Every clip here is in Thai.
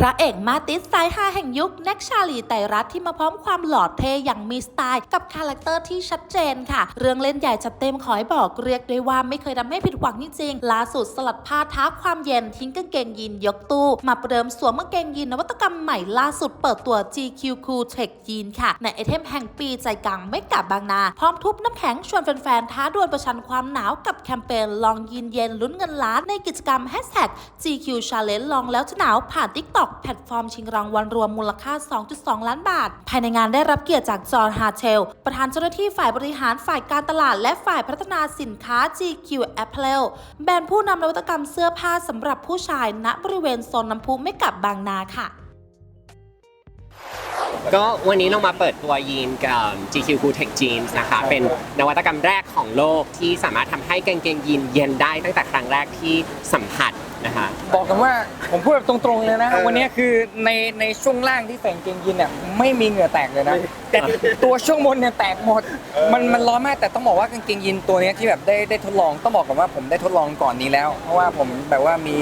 พระเอกมาติสสายฮาแห่งยุคแน็กชาลีไตรัตที่มาพร้อมความหล่อเท่อย่างมีสไตล์ กับคาแรคเตอร์ที่ชัดเจนค่ะ เรื่องเล่นใหญ่จัดเต็มขอให้บอกเรียกได้ว่าไม่เคยทำให้ผิดหวังจริงๆล่าสุดสลัดผ้าท้าความเย็นทิ้งกางเกงยีนยกตู้ มาประเดิมสวมกางเกงยีนนวัตกรรมใหม่ล่าสุดเปิดตัว GQ Cool Tech ยีนค่ะ ในไอเทมแห่งปีใจกลางไม่กลับบางนา พร้อมทุบน้ำแข็งชวนแฟนๆท้าดวลประชันความหนาวกับแคมเปญลองยีนเย็นลุ้นเงินล้านในกิจกรรม Hashtag GQ Challenge ลองแล้วจะหนาวผ่านทิกต็อก TikTok แพลตฟอร์มชิงรางวัลรวมมูลค่า 2.2 ล้านบาท ภายในงานได้รับเกียรติจากจอห์นฮาเทลประธานเจ้าหน้าที่ฝ่ายบริหารฝ่ายการตลาดและฝ่ายพัฒนาสินค้า GQ Apparel แบรนด์ผู้นำนวัตกรรมเสื้อผ้าสำหรับผู้ชายณบริเวณโซนน้ำพุไม่กับบางนาค่ะก็วันนี้เรามาเปิดตัวยีนกับ GQ Cool Tech Jeans นะคะ เป็นนวัตกรรมแรกของโลกที่สามารถทำให้กางเกงยีนเย็นได้ตั้งแต่ครั้งแรกที่สัมผัส นะคะบอกกันว่าผมพูดแบบตรงๆเลยนะวันนี้คือในในช่วงล่างที่ใส่กางเกงยีนเนี่ยไม่มีเหงื่อแตกเลยนะแต่ตัวช่วงบนเนี่ยแตกหมด มันมันร้อนมากแต่ต้องบอกว่ากางเกงยีนตัวเนี้ยที่แบบได้ได้ทดลองต้องบอกกันว่าผมได้ทดลองก่อนนี้แล้ว เพราะว่าผมแบบว่ามี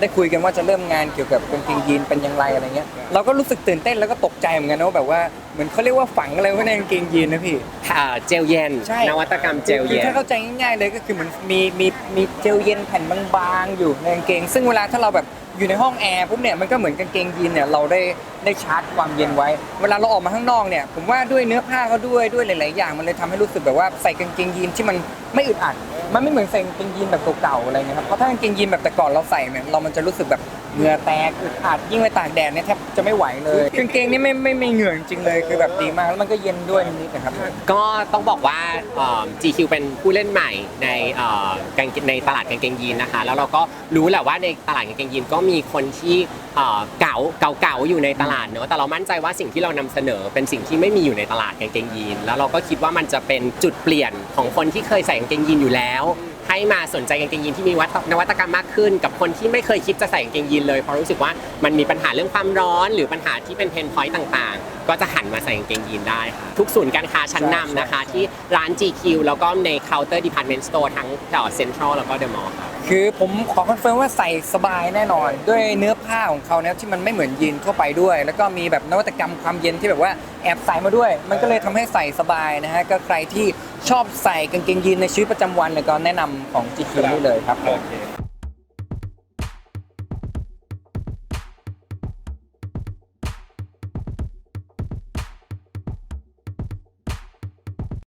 ได้คุยกันว่าจะเริ่มงานเกี่ยวกับกางเกงยีนเป็นอย่างไรอะไรเงี้ยเราก็รู้สึกตื่นเต้นแล้วก็ตกใจเหมือนกันนะว่าแบบว่าเหมือนเขาเรียกว่าฝังอะไรไว้ในกางเกงยีนนะพี่ อ่าเจลเย็นใช่ นวัตกรรมเจลคือเย็น ถ้าเข้าใจง่ายๆเลยก็คือเหมือนมีมีมีเจลเย็นแผ่นบางๆอยู่ในกางเกง ซึ่งเวลาถ้าเราแบบ อยู่ในห้องแอร์ปุ๊บเนี่ยมันก็เหมือนกางเกงยีนเนี่ยเราได้ได้ชาร์จความเย็นไว้ เวลาเราออกมาข้างนอกเนี่ยผมว่าด้วยเนื้อผ้าเขาด้วยด้วยหลาย ๆ อย่าง มันเลยทำให้รู้สึกแบบว่าใส่กางเกงยีนที่มันไม่อึดอัดมันไม่เหมือนใส่กางเกงยีนแบบเก่าๆอะไรเงี้ยครับเพราะถ้ากางเกงยีนแบบแต่ก่อนเราใส่เนี่ยเรามันจะรู้สึกแบบ เหงื่อแตกอึดอัดยิ่งไปตากแดดเนี่ยแทบจะไม่ไหวเลยกางเกงนี่ไม่ไม่ไม่เหงื่อจริงๆเลยคือแบบดีมากแล้วมันก็เย็นด้วยนิดๆนะครับ ก็ต้องบอกว่าเอ่อ GQ เป็นผู้เล่นใหม่ในเอ่อกางเกงในตลาดกางเกงยีนนะคะ แล้วเราก็รู้แหละว่าในตลาดกางเกงยีนก็มีคนที่เอ่อเก่าเก่าเก่าอยู่ในตลาดเนอะแต่เรามั่นใจว่าสิ่งที่เรานำเสนอเป็นสิ่งที่ไม่มีอยู่ในตลาดกางเกงยีน แล้วเราก็คิดว่ามันจะเป็นจุดเปลี่ยนของคนที่เคยใส่กางเกงยีนอยู่แล้ว ให้มาสนใจกางเกงยีนที่มีวัตนวัตกรรมมากขึ้น กับคนที่ไม่เคยคิดจะใส่กางเกงยีนเลยเพราะรู้สึกว่ามันมีปัญหาเรื่องความร้อน หรือปัญหาที่เป็นเพนพอยต์ต่างๆ ก็จะหันมาใส่กางเกงยีนได้ค่ะทุกศูนย์การค้าชั้นนำนะคะ ที่ร้าน GQ แล้วก็ในเคาน์เตอร์ดีพาร์ตเมนต์สโตร์ทั้งแถวเซ็นทรัลแล้วก็เดอะมอลล์ครับคือผมขอคอนเฟิร์มว่าใส่สบายแน่นอน ด้วยเนื้อผ้าของเขาเนี่ยที่มันไม่เหมือนยีนทั่วไปด้วย แล้วก็มีแบบนวัตกรรมความเย็นที่แบบว่าแอบใส่มาด้วย มันก็เลยทำให้ใส่สบายนะฮะก็ใครที่ชอบใส่กางเกงยีนในชีวิตประจำวันเนี่ยก็แนะนำของ GQ นี่เลยครับผม